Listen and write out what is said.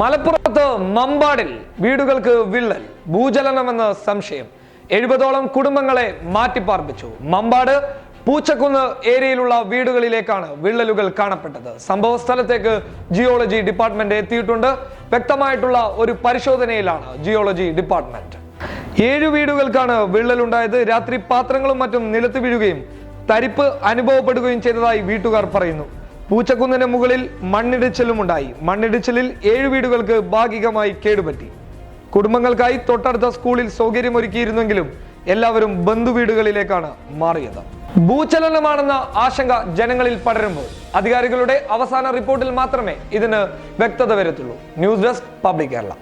മലപ്പുറത്ത് മമ്പാടിൽ വീടുകൾക്ക് വിള്ളൽ ഭൂചലനമെന്ന് സംശയം. എഴുപതോളം കുടുംബങ്ങളെ മാറ്റിപ്പാർപ്പിച്ചു. മമ്പാട് പൂച്ചക്കുന്ന് ഏരിയയിലുള്ള വീടുകളിലേക്കാണ് വിള്ളലുകൾ കാണപ്പെട്ടത്. സംഭവ സ്ഥലത്തേക്ക് ജിയോളജി ഡിപ്പാർട്ട്മെന്റ് എത്തിയിട്ടുണ്ട്. വ്യക്തമായിട്ടുള്ള ഒരു പരിശോധനയിലാണ് ജിയോളജി ഡിപ്പാർട്ട്മെന്റ്. ഏഴു വീടുകൾക്കാണ് വിള്ളലുണ്ടായത്. രാത്രി പാത്രങ്ങളും മറ്റും നിലത്ത് വീഴുകയും തരിപ്പ് അനുഭവപ്പെടുകയും ചെയ്തതായി വീട്ടുകാർ പറയുന്നു. പൂച്ചക്കുന്നിന് മുകളിൽ മണ്ണിടിച്ചിലും ഉണ്ടായി മണ്ണിടിച്ചിലിൽ ഏഴു വീടുകൾക്ക് ഭാഗികമായി കേടുപറ്റി. കുടുംബങ്ങൾക്കായി തൊട്ടടുത്ത സ്കൂളിൽ സൗകര്യമൊരുക്കിയിരുന്നെങ്കിലും എല്ലാവരും ബന്ധുവീടുകളിലേക്കാണ് മാറിയത്. ഭൂചലനമാണെന്ന ആശങ്ക ജനങ്ങളിൽ പടരുമ്പോൾ അധികാരികളുടെ അവസാന റിപ്പോർട്ടിൽ മാത്രമേ ഇതിന് വ്യക്തത വരത്തുള്ളൂ. News desk public Kerala.